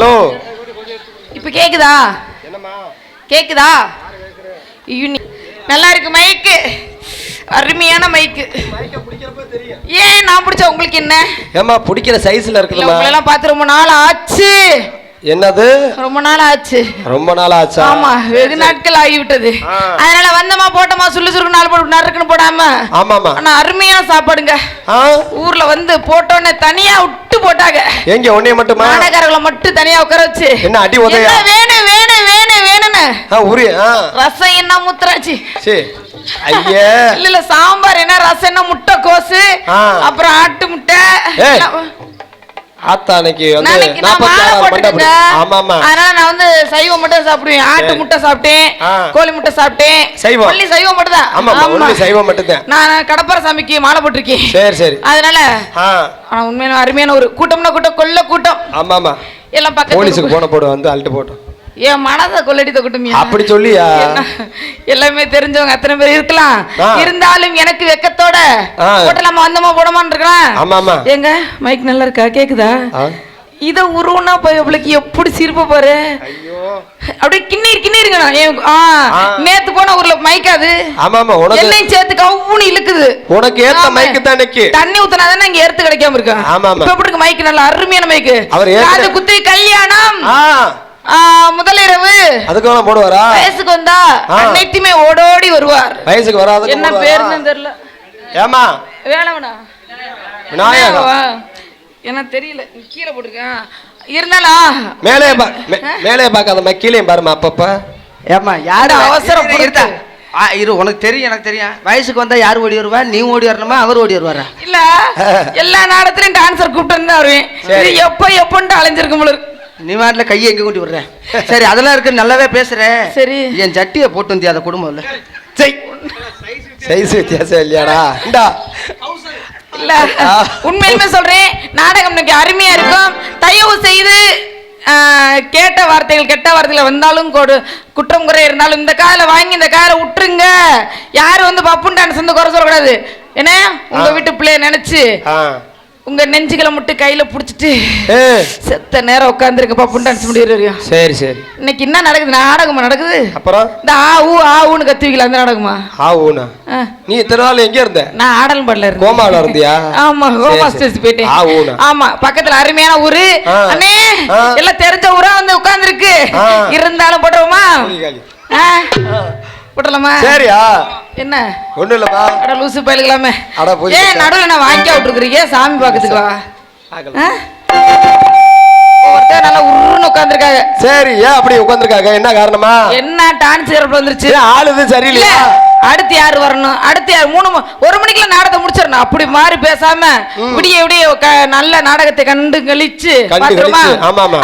Hello. இப்ப கேக்குதா? கேக்குதா? நல்லா இருக்கு மைக்கு அருமையான மைக்கு ஏன் நான் பிடிச்ச உங்களுக்கு என்ன? ஏமா பிடிக்கிற சைஸ்ல இல்ல இருக்குதுமா உங்களை எல்லாம் பார்த்து ரொம்ப நாள் ஆச்சு. என்னது? ரொம்ப நாள் ஆச்சு ரொம்ப நாள் ஆச்சா ஆமா வெகு நாட்கள் ஆகிவிட்டது. அதனால வந்தமா போட்டோமா சுள்ளு சுருக்கு நாலு போட்டு நறுக்குன்னு போடாம. ஆமாமா ஆனா அருமையான சாப்பாடுங்க. ஊர்ல வந்து போட்டோன்னே தனியா விட்டு போட்டாங்க. எங்க உன்னைய மட்டுமா? நாடகாரர்களை மட்டும் தனியா உட்கார வச்சு. என்ன அடி உதையா? வேணும் வேணும் வேணும் வேணும்னு ஆ உரி ஆ. ரசம் என்ன முத்துறாச்சு சரி ஐயே. இல்ல இல்ல சாம்பார் என்ன ரசம் என்ன முட்டை கோசு. அப்புறம் ஆட்டு முட்டை. ஆத்தா அன்னைக்கு வந்து நான் நாற்பத்தி மாலை ஆறாவது மண்டபடி போட்டுட்டேங்க ஆமா ஆமா அதனால நான் வந்து சைவம் மட்டும் சாப்பிடுவேன். ஆட்டு. முட்டை சாப்பிட்டேன். கோழி முட்டை சாப்பிட்டேன். சைவம். ஒன்லி சைவம் மட்டும் தான் ஆமா ஒன்லி சைவம் மட்டும்தான். நான் கடப்பார சாமிக்கு மாலை போட்டிருக்கேன். சரி சரி. அதனால ஆனா உண்மையான அருமையான ஒரு கூட்டம்னா கூட்டம் கொல்ல கூட்டம். ஆமா ஆமா எல்லாம் போலீஸுக்கு பக்கத்து போன போடு வந்து அள்ளிட்டு போட்டோம். என் மனதை கொள்ளடித்த கூட்டமியா அப்படி சொல்லியா? எல்லாமே தெரிஞ்சவங்க அத்தனை பேர் இருக்கலாம். இருந்தாலும் எனக்கு வெக்கத்தோட. போட்டலாமா வந்தோமா போடமான்னு இருக்கலாம் ஆமா ஆமா. ஏங்க மைக் நல்லா இருக்கா? கேக்குதா. இத உருவனா போய் அவளுக்கு எப்படி சிரிப்ப பாரு? அப்படியே கிண்ணீர் கிண்ணீருங்க நான் ஆ ஆ. நேத்து போன ஊர்ல மைக் அது. ஆமா ஆமா உனக்கு என்னையும் சேர்த்து கவுன்னு இழுக்குது. உனக்கு ஏத்த. மைக்கு தான் இன்னைக்கு. தண்ணி ஊத்துனாதானே இங்க ஏர்த்து கிடைக்காம இருக்கா? ஆமா, ஆமா. இப்ப எப்படி மைக் நல்ல அருமையான மைக் அவர் காது குத்தி கல்யாணம். முதலிரவு. அதுக்கெல்லாம் போடுவாரா? வயசுக்கு வந்தா. அனைத்துமே ஓடோடி வருவார். வயசுக்கு வராத என்ன பேருன்னு தெரியல. ஏமா வேளவனா விநாயகம் எனக்கு தெரியல. நீ கீழே போட்டிருக்கேன் இருந்தாலும் மேலே மேலே பார்க்காத மை கீழே பாருமா அப்பப்ப. ஏம்மா யாரு அவசரம் இரு, இருடா. பொறுத்து. ஆ, இரு உனக்கு தெரியும் எனக்கு தெரியும். வயசுக்கு வந்தா யார் ஓடி வருவா? நீ ஓடி வரணுமா? அவர் ஓடி வருவாரா? இல்ல. எல்லா நாடத்திலயும் டான்சர் கூப்பிட்டு தான் வருவேன். எப்ப எப்பன்ட்டு அலைஞ்சிருக்கும். நீ மாட்டில் கையை எங்க கொண்டு விடுற? சரி அதெல்லாம் இருக்கு நல்லாவே பேசுற. சரி. என் சட்டியை போட்டு வந்தியா அந்த குடும்பம்ல செய் சைஸ் வித்தியாசம் இல்லையாடா? இந்தா. இல்ல. உண்மையுமே சொல்றேன் நாடகம் இன்னைக்கு அருமையா இருக்கும். தயவு செய்து கேட்ட வார்த்தைகள் கெட்ட வார்த்தைகள் வந்தாலும் கொடு. குற்றம் குறை இருந்தாலும் இந்த காலை வாங்கி இந்த காலை விட்டுருங்க யாரும் வந்து பப்புன் டான்ஸ் வந்து குறை சொல்லக்கூடாது. என்ன? உங்க ஆ. வீட்டு பிள்ளைய நினைச்சு. ஆ. உங்க நெஞ்சுகளை மட்டும் கையில புடிச்சிட்டு செத்த நேரம் உட்காந்துருக்க பப்புன் டான்ஸ் முடியிற வரையும் சரி சரி. இன்னைக்கு என்ன நடக்குது? நாடகமா நடக்குது? அப்புறம்? இந்த ஆ ஊ ஆ ஊன்னு கத்துவீங்களா அந்த நாடகமா? ஆ ஊனா. நீ இத்தனை நாள் எங்க இருந்த? நான் ஆடல் பாடல இருந்தேன். கோமால இருந்தியா? ஆமா கோமா. ஸ்டேஜ் போயிட்டேன். ஆ, ஊனா. ஆமா பக்கத்துல அருமையான ஊரு. அண்ணே. எல்லாம் தெரிஞ்ச ஊரா வந்து உட்கார்ந்துருக்கு. ஆ. இருந்தாலும். ஆ? போட்டலாமா சரியா? என்ன? ஒண்ணும் இல்லப்பா. அட லூசு பயலுக்கலாமே அட, போய் ஏன். நடுவுல நான் வாங்கி விட்டுருக்கிறீங்க சாமி பாக்கிறதுக்கு வா? ஒருத்தர் நல்லா உருன்னு உட்காந்துருக்காங்க சரி ஏன் அப்படி உட்காந்துருக்காங்க என்ன காரணமா? என்ன டான்ஸ் சிறப்பு வந்துருச்சு? ஆளு இது சரியில்லையா? அடுத்து யாரு வரணும்? அடுத்து யார்? மூணு ஒரு மணிக்குள்ள நாடகத்தை முடிச்சிடணும். அப்படி மாதிரி பேசாம விடிய க- நல்ல நாடகத்தை கண்டு கழிச்சு பாத்துருமா.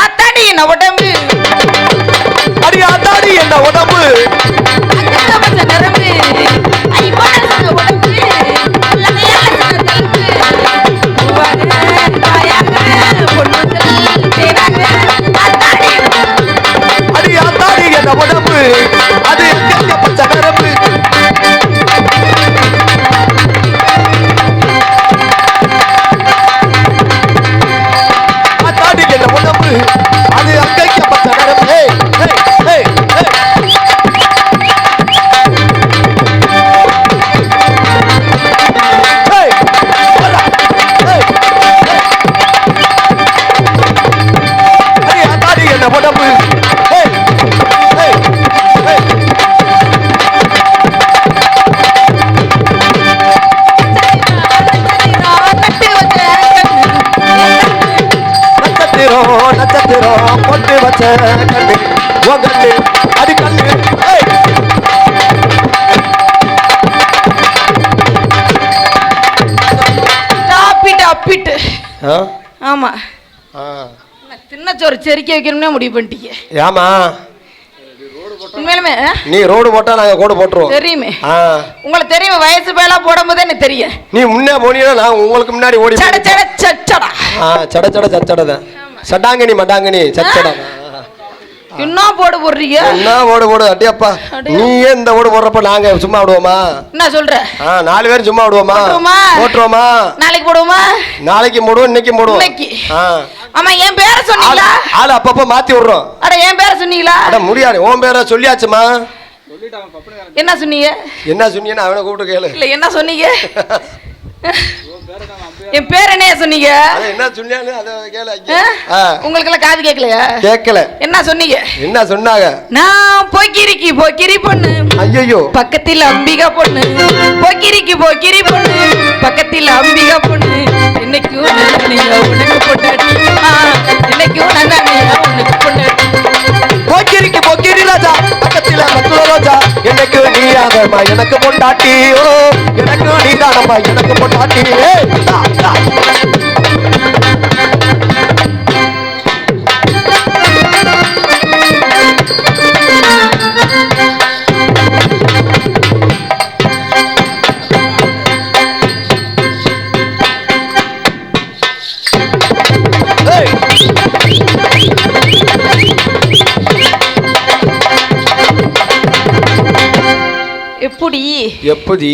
அத்தாடி என்ன உடம்பு? அடி அத்தாடி என்ன உடம்பு? பொட்டு வச்ச கண்ணு உன் கண்ணு அது கண்ணு அப்பிட்டு? ஆமா. தின்னச்சோறு செரிக்க வைக்கணும்னே முடிவு பண்ணிட்டீங்க. ஏமா உண்மையிலுமே? நீ ரோடு போட்டா நாங்க கோடு போட்டுருவோம். தெரியுமே. உங்களுக்கு தெரியுமே வயசு பேலா போடும்போதே எனக்கு தெரியும். நீ முன்னே போனீங்கன்னா நான் உங்களுக்கு முன்னாடி ஓடி சட சட சச்சடா சட. சட சச்சட தான் சட்டாங்கனி மட்டாங்கனி சச்சட இன்னும் போடு போடுறீங்க? என்ன ஓடு போடு அட்டியப்பா அடே. நீ ஏன் இந்த ஓடு போடுறப்ப நாங்க சும்மா விடுவோமா? என்ன சொல்ற? நாலு பேர் சும்மா விடுவோமா? போட்டுருவோமா? நாளைக்கு போடுவோமா? நாளைக்கு போடுவோம் இன்னைக்கு போடுவோம். இன்னைக்கு. ஆமா என் பேரை சொன்னீங்களா? ஆளு அப்பப்ப மாத்தி விடுறோம். அட என் பேரை சொன்னீங்களா? அட முடியாது. உன் பேரை சொல்லியாச்சுமா? என்ன சொன்னீங்க? என்ன சொன்னீங்கன்னு அவனை கூப்பிட்டு கேளு. இல்ல என்ன சொன்னீங்க? என் பேர் என்ன சொன்னீங்க? என்ன சொன்னான்னு அதை கேளு உங்களுக்கு எல்லாம் காது கேட்கலையா? கேட்கல. என்ன சொன்னீங்க? என்ன சொன்னாங்க? நான் போக்கிரிக்கு போக்கிரி பொண்ணு. ஐயோ பக்கத்தில் அம்பிகா பொண்ணு. போக்கிரிக்கு போக்கிரி பொண்ணு. பக்கத்தில் அம்பிகா பொண்ணு. என்னைக்கும் நந்தனையா உனக்கு பொண்டாட்டி ஆ, என்னைக்கும் நந்தனையா உனக்கு பொண்டாட்டி போக்கிரிக்கு போக்கிரி ராஜா பக்கத்துல மத்துள ரோஜா. எனக்கு நீ ஆகமா எனக்கு பொண்டாட்டி ஓ எனக்கு நீ தானம்மா எனக்கு. ஏய், எப்படி? எப்படி?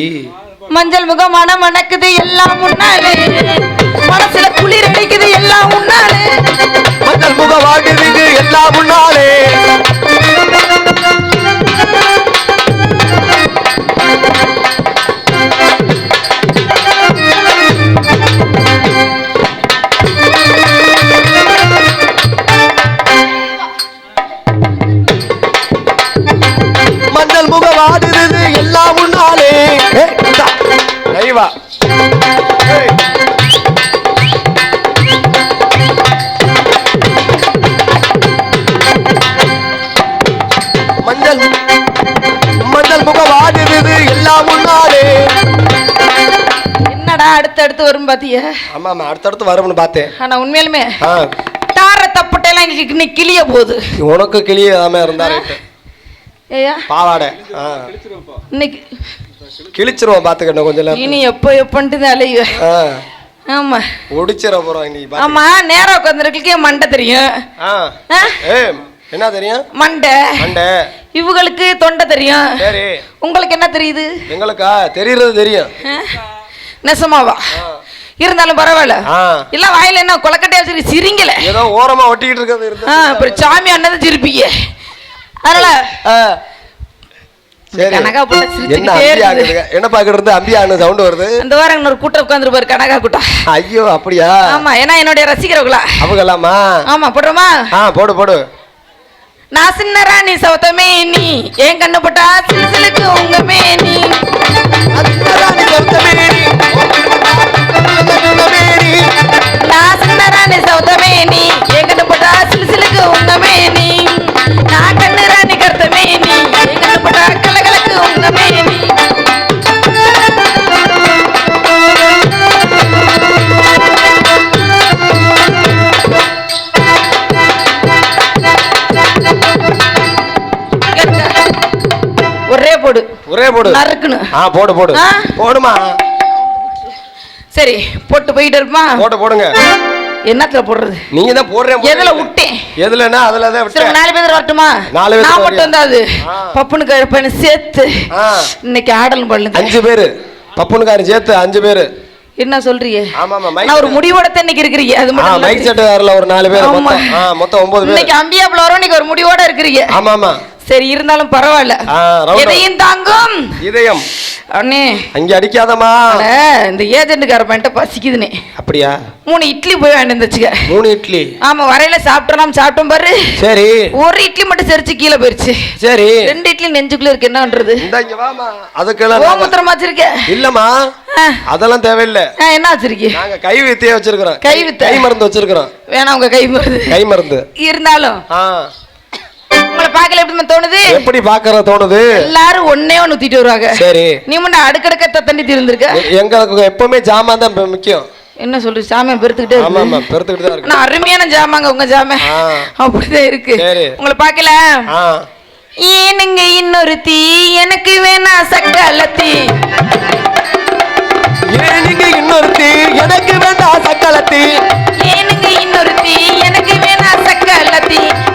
மஞ்சள் முகம் மனம் மணக்குது எல்லாம் முன்னாலே. மனசுல குளிர் அடிக்குது எல்லாம் முன்னாலே. மஞ்சள் முகம் வாங்குது எல்லாம் முன்னாலே. ஏய் மஞ்சள் மஞ்சள் முக வாடுது எல்லாம் முன்னாலே. என்னடா அடுத்து அடுத்து வரும் பாத்திய? ஆமா ஆமா அடுத்தடுத்து வரும்னு பார்த்தேன். ஆனா உண்மையாலுமே தார தப்பட்டையெல்லாம் இன்னைக்கு இன்னைக்கு கிளிய போகுது. உனக்கு கிளியாம இருந்தா ரைட்டு ஏயா? பாவாடை. இன்னைக்கு கிழிச்சிருவோம் பாத்துக்கணும் கொஞ்சம் நேரம். இனி எப்போ எப்பன்ட்டு அலைய ஆ. ஆமா. ஒடிச்சிட போறோம் பாத்து. ஆமா நேரம் உட்காந்துருக்கே மண்டை தெரியும். என்ன தெரியும்? மண்டை. மண்டை. இவங்களுக்கு தொண்டை தெரியும். சரி. உங்களுக்கு என்ன தெரியுது? எங்களுக்கா? தெரியறது தெரியும்? நெசமாவா? இருந்தாலும் பரவாயில்ல. இல்ல வாயில என்ன கொலக்கட்டையா சரி சிரிங்கல. ஏதோ ஓரமா ஒட்டிக்கிட்டு இருக்கிறது அப்புறம் சாமி அண்ணன் சிரிப்பீங்க. அதனால ஆ. சரி. கனகா இருக்குது. ஆகுது? என்ன பாக்கிட்டு இருந்து சவுண்ட் வருது. அந்த வாரம் இன்னொரு கூட்டம் உட்காந்துருப்பாரு கனகா கூட்டம். ஐயோ அப்படியா? ஆமா ஏன்னா என்னுடைய ரசிகர்களா. அவங்களாமா ஆமா போடுறோமா? ஆ போடு போடு. நான் சின்ன ராணி சௌத்தமே நீ. என் கண்ணு பட்டா சிலுசிலுக்கு உங்க மேனி நான் சின்ன ராணி சௌத்தமே நீ. என் கண்ணு பட்டா சிலுசிலுக்கு உங்க மேனி போடு. நறுக்குன்னு ஆ போடு போடு? போடுமா? சரி போட்டு போயிட்டு இருப்பா போட்டு போடுங்க. என்னத்துல போடுறது? நீங்க தான் போடுறேன் எதுல விட்டேன். எதுலன்னா அதுல தான் விட்டேன். நாலு பேர் வரட்டுமா? நாலு பேர் நான்? மட்டும் தான் அது. பப்புனு கழுப்பனு சேர்த்து. இன்னைக்கு ஆடல் பண்ணுங்க அஞ்சு பேரு. பப்புனுக்காரன் சேர்த்து அஞ்சு பேரு. என்ன சொல்றீங்க? ஆமா ஆமா நான் ஒரு முடிவோட தான் இன்னைக்கு இருக்கிறீங்க. அது மட்டும் மைக். செட் வேறல ஒரு நாலு பேர். மொத்தம். மொத்தம் ஒன்பது பேர். இன்னைக்கு அம்பியாப்புல வரும் இன்னைக்கு ஒரு முடிவோட இருக்கிறீங்க. ஆமா ஆமா சரி இருந்தாலும் பரவாயில்ல. எதையும் தாங்கும். இதயம். அண்ணே. அங்க அடிக்காதமா அட, இந்த ஏஜென்ட்டுக்கார பண்ணிட்ட பசிக்குதுனே. அப்படியா? மூணு இட்லி போய் வாங்கிட்டு மூணு இட்லி. ஆமா வரையில சாப்பிட்டோம் சாப்பிட்டோம் பாரு. சரி. ஒரு இட்லி மட்டும் சரிச்சு கீழே போயிருச்சு. சரி. ரெண்டு இட்லி நெஞ்சுக்குள்ள இருக்கு என்ன பண்றது இந்த இங்க வாமா அதுக்கெல்லாம் கோமுத்திரம் வச்சிருக்க இல்லம்மா. அதெல்லாம் தேவையில்லை. என்ன வச்சிருக்கீங்க நாங்க கை வித்தையே வச்சிருக்கிறோம். கை வித்தை? கை மருந்து வச்சிருக்கிறோம். வேணாம் உங்க கை வருது கை மருந்து. இருந்தாலும் உங்களை பார்க்கல எப்படி தோணுது? எப்படி பாக்குற தோணுது? எல்லாரும் ஒன்னே ஒண்ணு ஊத்திட்டு வருவாங்க. சரி. நீ முன்ன அடுக்கடுக்க தண்ணி தீர்ந்திருக்க. எங்களுக்கு எப்பவுமே ஜாமான் தான் முக்கியம். என்ன சொல்ற சாமியை பெருத்துக்கிட்டே ஆமா ஆமா பெருத்துக்கிட்டு தான் இருக்கு. அருமையான ஜாமாங்க உங்க ஜாம. அப்படிதான் இருக்கு. உங்களை பார்க்கல? ஏனுங்க இன்னொரு தீ எனக்கு வேணா சக்கலத்தி. ஏன் நீங்க இன்னொருத்தி. எனக்கு வேண்டாம் சக்களத்தி ஏனுங்க இன்னொரு தீ எனக்கு வேணா சக்கலத்தி. இளவட்ட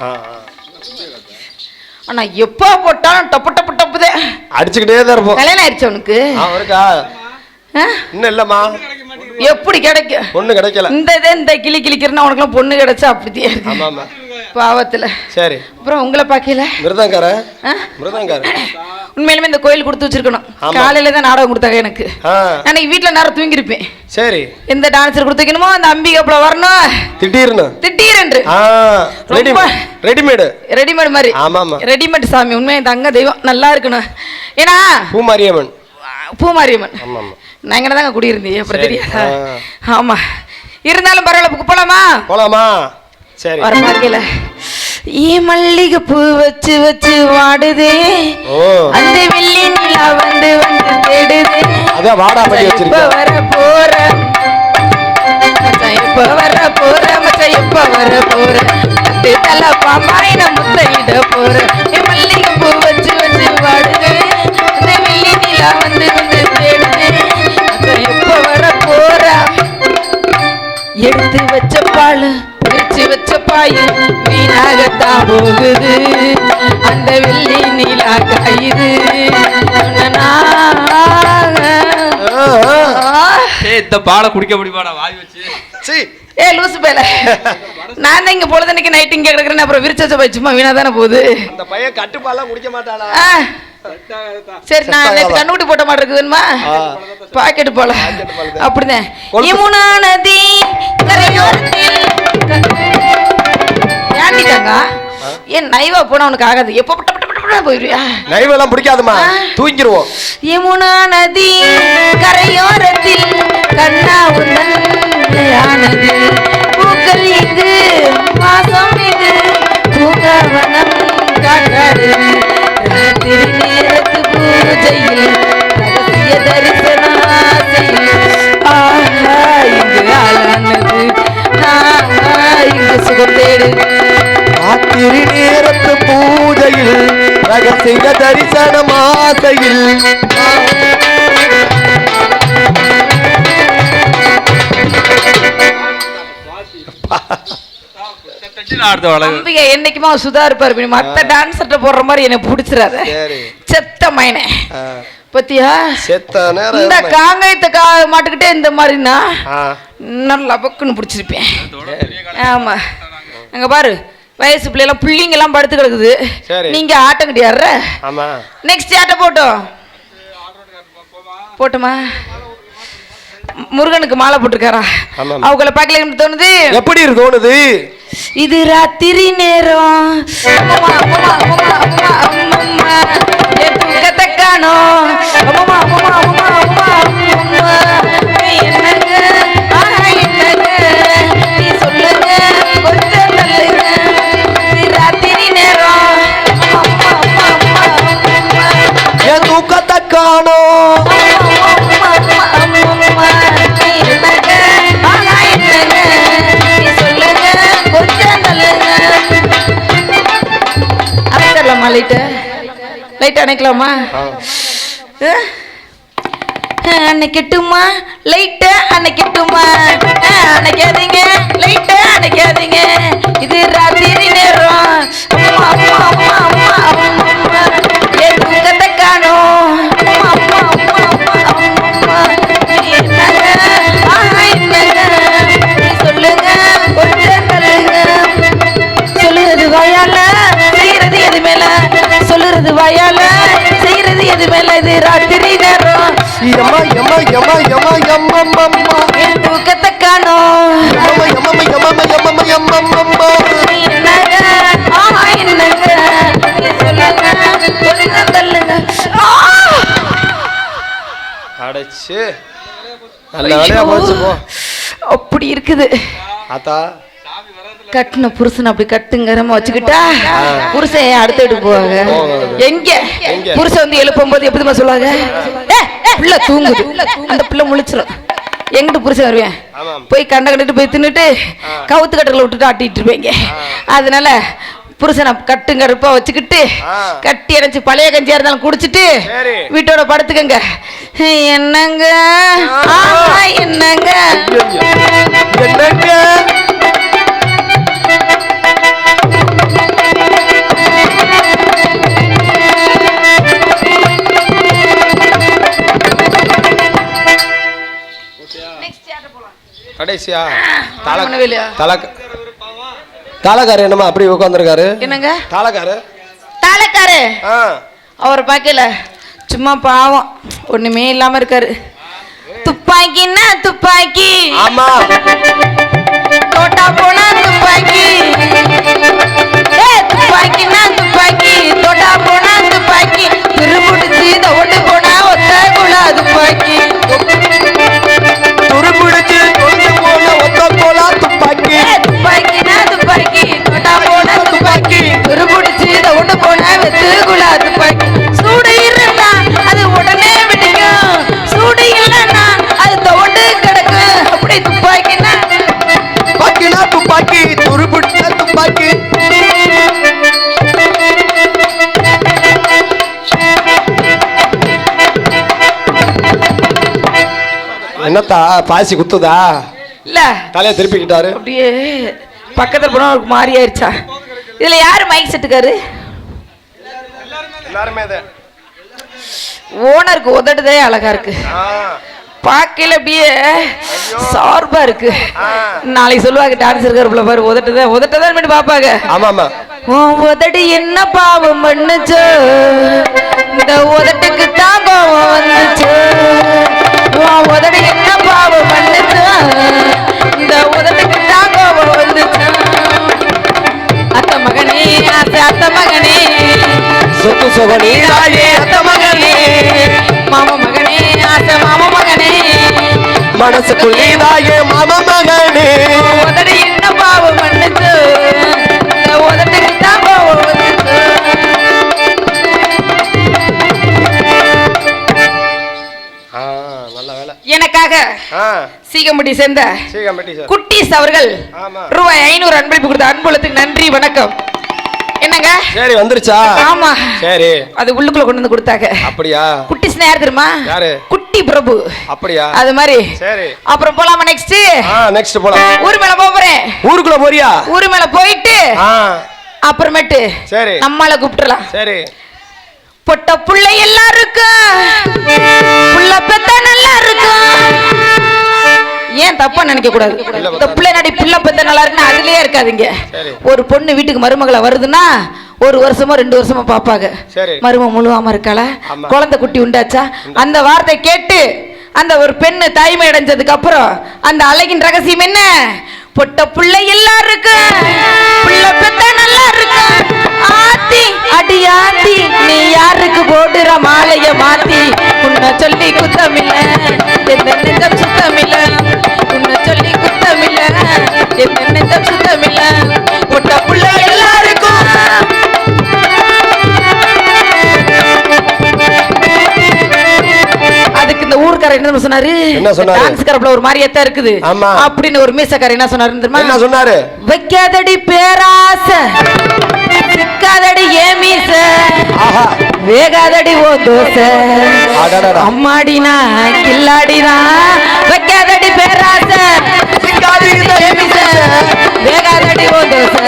ஆ. ஆனா எப்போ போட்டாலும் டப்பு டப்பு டப்புதே. அடிச்சுக்கிட்டே தான் இருப்போம். கல்யாணம் ஆயிடுச்சு இருக்கா ஆ? இன்னும் இல்லம்மா. எப்படி கிடைக்கும் பொண்ணு கிடைக்கல. இந்த இதே இந்த கிளி கிளிக்கிறனா உனக்குலாம் பொண்ணு கிடைச்சா இருக்கு. ஆமா ஆமா பாவத்துல. சரி. அப்புறம் உங்களை பார்க்கல மிருதங்கார? மிருதங்கார. உண்மையிலுமே இந்த கோயில் கொடுத்து வச்சிருக்கணும். ஆமா. காலையில தான் நாடகம் கொடுத்தாங்க எனக்கு. அன்னைக்கு வீட்டுல நேரம் தூங்கியிருப்பேன். சரி. எந்த டான்ஸர் கொடுத்து வைக்கணுமோ அந்த அம்பிகாப்புல வரணும். திடீர்னு? திடீரென்று. ரெடிமேடு ரெடிமேட் மாதிரி. ஆமா ஆமா ரெடிமேட் சாமி. உண்மையை தங்க தெய்வம். நல்லா இருக்கணும். ஏன்னா பூமாரியம்மன். பூமாரியம்மன். ஆமா ஆமா நான் இங்கே தாங்க குடியிருந்தேன். அப்புறம். தெரியாதா. ஆமா. இருந்தாலும் பரவாயில்ல போலாமா? போலாமா? சரி. வர பார்க்கல ஏ மல்லிகை பூ வச்சு வச்சு வாடுதே. அந்த வெள்ளி நிலா வந்து வந்து தேடுதே. அதான் வாடா பண்ணி எப்ப வச்சிருக்கேன் வர போற? மச்சான் எப்ப வர போற? மச்சான் எப்ப வர போற? பத்து தலை பாம்பாய் நான் முத்தையிட போற. என் மல்லிகை பூ வச்சு வச்சு வாடுது. அந்த வெள்ளி நிலா வந்து வந்து தேடுது. மச்சான் எப்ப வர போற? எடுத்து வச்ச பால் பாயு வீணாகத்தான் போகுது. அந்த வெள்ளி நிலா காயுது இந்த பாலை குடிக்க முடியுமாடா வாய் வச்சு? சீ. ஏ லூசு பேல நான் தான் இங்க பொழுதன்னைக்கு நைட் இங்க கிடக்குறேன் அப்புறம் விரிச்சு வச்ச பாய் சும்மா வீணா தானே போகுது. அந்த பையன் கட்டுப்பாலாம் குடிக்க மாட்டானா? ஆ. சரி நான் நேற்று கண்ணுக்குட்டி போட்ட மாதிரி இருக்குதுமா. பாக்கெட் போல. அப்படிதான். யமுனா நதி கரையோரத்தில் ஏண்டிட்டாங்க ஏன் நைவா போனா உனக்கு ஆகாது? எப்போ பட்ட பட்ட பட்ட போயிருவியா நைவெல்லாம் பிடிக்காதுமா. தூங்கிடுவோம் யமுனா நதி கரையோரத்தில் கண்ணா உந்தன் பூக்கள் இங்கு வாசம் இது பூங்காவனம் காட்டாடு ராத்திரி நேரத்து பூஜையில் ரகசிய தரிசன ஆசையில் ஆஹா இங்கு ஆளானது. ஆஹா இங்கு சுகம் தேடு ராத்திரி நேரத்து பூஜையில் ரகசிய தரிசனம் ஆசையில். என்னைக்குமா சுதா இருப்பாரு? மத்த டான்ஸர்ட்ட போடுற மாதிரி எனக்கு பிடிச்சிடாத செத்த மைனே பத்தியா? இந்த கா மாட்டுக்கிட்டே இந்த மாதிரினா நல்லா பக்குன்னு பிடிச்சிருப்பேன். ஆமா. அங்க பாரு. வயசு பிள்ளைலாம் பிள்ளைங்க எல்லாம் படுத்து கிடக்குது. நீங்க ஆட்டம் கட்டியாடுற ஆமா. நெக்ஸ்ட் ஆட்ட போட்டோம் போட்டுமா? முருகனுக்கு மாலை போட்டிருக்காரா. அவங்கள பார்க்கல தோணுது. எப்படி இருக்கு தோணுது? இது ராத்திரி நேரம். அணைக்கலாமா அன்னைக்கெட்டுமா லைட்டை அன்னைக்கெட்டுமா அன்னைக்காதீங்க அடைச்சு. நல்ல வேலையா போச்சு போ. அப்படி இருக்குது. ஆத்தா கட்டின புருஷன் அப்படி கட்டுங்கரமா வச்சுக்கிட்டா புருஷன் அடுத்த வீட்டுக்கு போவாங்க? எங்க? புருஷன் வந்து எழுப்பும் போது எப்படிமா சொல்லுவாங்க? பிள்ளை தூங்குது. அந்த பிள்ளை முழிச்சிரும். எங்கிட்டு புருஷன் வருவேன். போய் கண்ட கண்டுட்டு போய் தின்னுட்டு கவுத்து கட்டல விட்டுட்டு ஆட்டிட்டு இருப்பீங்க அதனால புருஷனை கட்டு கருப்பா வச்சுக்கிட்டு. கட்டி அடைச்சு பழைய கஞ்சியா இருந்தாலும் குடிச்சிட்டு. வீட்டோட படுத்துக்கங்க. என்னங்க? ஆமா, என்னங்க? என்னங்க? கடைசியா? தலை? தலை தாளக்காரு என்னமா அப்படி உட்காந்துருக்காரு என்னங்க? தாளக்காரு தாளக்காரு அவரை பார்க்கல. சும்மா பாவம். ஒண்ணுமே இல்லாம இருக்காரு. துப்பாக்கின்னா துப்பாக்கி. ஆமா. தோட்டா போனா துப்பாக்கி. துப்பாக்கின்னா துப்பாக்கி தோட்டா போனா துப்பாக்கி. திருமுடிச்சு ஒண்ணு போனா ஒத்த குலா துப்பாக்கி. என்னத்தா பாசி குத்துதா? இல்ல. தலையை திருப்பிக்கிட்டாரு. அப்படியே பக்கத்துல போனா ஒரு மாறி ஆயிடுச்சா? இதுல யாரு மைக் செட்டுக்காரு எல்லாருமே ஓனருக்கு உதடுதே அழகா இருக்கு. பார்க்கல அப்படியே சார்பா இருக்கு. நாளைக்கு சொல்லுவாங்க டான்ஸ் இருக்கிற பாரு உதட்டுதான் உதட்டதான் பண்ணி பாப்பாங்க. ஆமா ஆமா உன் உதடு என்ன பாவம் பண்ணுச்சோ? இந்த உதட்டுக்கு தான் கோவம் வந்துச்சு. உன் உதடு என்ன பாவம் பண்ணுச்சோ இந்த உதட்டுக்கு தான் வந்துச்சு அத்த மகனே அத்த மகனே. சொத்து சொகனி. ஆசை அத்த மகனே. மாமா மகனே ஆசை மாமா மகனே. மனசுக்குள்ளேதாயே மாமா மகனே. சீகம்பட்டி சேர்ந்த குட்டீஸ் அவர்கள். ரூபாய் ஐநூறு அன்பளிப்பு கொடுத்த அன்புலத்துக்கு நன்றி வணக்கம். என்னங்க? சரி வந்துருச்சா? ஆமா. சரி. அது உள்ளுக்குள்ள கொண்டு வந்து கொடுத்தாங்க. அப்படியா? குட்டிஸ் யார் தெரியுமா? யாரு? குட்டி பிரபு. அப்படியா? அது மாதிரி. சரி. அப்புறம் போலாமா நெக்ஸ்ட் நெக்ஸ்ட் போலாம். ஊர் மேல போறேன். ஊருக்குள்ள போறியா? ஊர் மேல போயிட்டு அப்புறமேட்டு சரி. நம்மள கூப்பிட்டுலாம் சரி. பொட்ட புள்ள எல்லாருக்கும் தப்பா நினைக்க கூடாது. இந்த பிள்ளை நடி புள்ள பெத்த நல்லா இருக்குன்னு அதுலயே இருக்காதீங்க. ஒரு பொண்ணு வீட்டுக்கு மருமகளை வருதுன்னா ஒரு வருஷமோ ரெண்டு வருஷமோ பாப்பாங்க. மரும முழுவாம இருக்காள. குழந்தை குட்டி உண்டாச்சா? அந்த வார்த்தை கேட்டு அந்த ஒரு பெண்ணு தாய்மை அடைஞ்சதுக்கு அப்புறம் அந்த அழகின் ரகசியம் என்ன? பொட்ட புள்ள எல்லாருக்கும் புள்ள பெத்த நல்லா இருக்கும் ஆத்தி அடி ஆத்தி நீ யாருக்கு போடுற மாலைய மாத்தி? உன்னை சொல்லி குத்தமில்ல. எந்த நெஞ்சம் சுத்தமில்ல. சொல்லி குத்தமில்ல. நெஞ்சம் சுத்தமில்ல. புள்ள எல்லாருக்கும். அதுக்கு இந்த ஊர்க்காரர் என்ன சொன்னாரு? என்ன சொன்னாரு? டான்ஸ் கரப்ல ஒரு மாதிரியே இருக்குது. ஆமா. அப்படின்னு ஒரு மீசக்காரர் என்ன சொன்னாரு என்ன தெரியுமா சொன்னாரு? வைக்காதடி பேராசை. சிக்காதடி ஏமீச ஆஹா. வேகாதடி ஓ தோசை. அம்மாடினா கில்லாடினா? வைக்காதடி பேராசை. வேகாதடி ஓ தோசை.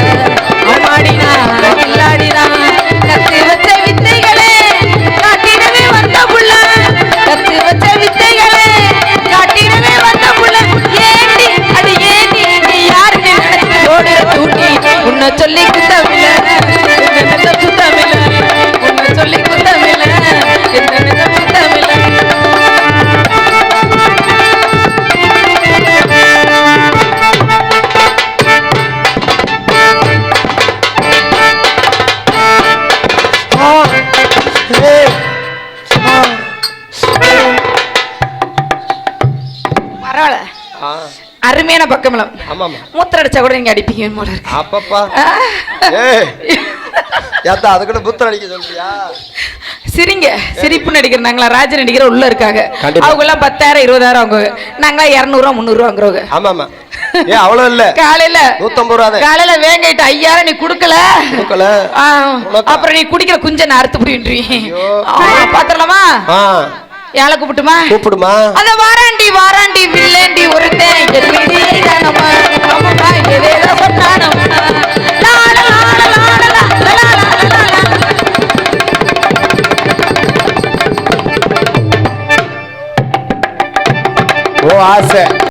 சரியான பக்கமலம் மூத்திர அடிச்சா கூட நீங்க அடிப்பீங்க போல இருக்கு. அப்பப்பா. ஏத்தா அது கூட மூத்திர அடிக்க சொல்றியா? சிரிங்க. சிரிப்பு நடிக்கிற நாங்களா? ராஜ நடிக்கிற உள்ள இருக்காங்க. அவங்க எல்லாம் பத்தாயிரம் இருபதாயிரம் அவங்க நாங்களா இரநூறுவா முந்நூறுவா வாங்குறவங்க. ஆமா ஆமா ஏ அவ்வளவு காலையில நூத்தம்பது ரூபா காலையில வேங்கிட்டு ஐயாயிரம் நீ குடுக்கல. குடுக்கல. அப்புறம் நீ குடிக்கிற குஞ்ச நான் அறுத்து புடின்றீங்க பாத்திரலாமா? யாழ கூப்பிட்டுமா? கூப்பிடுமா? அந்த வாராண்டி வாராண்டி வில்லேண்டி ஒருத்தன் ஓ ஆசை.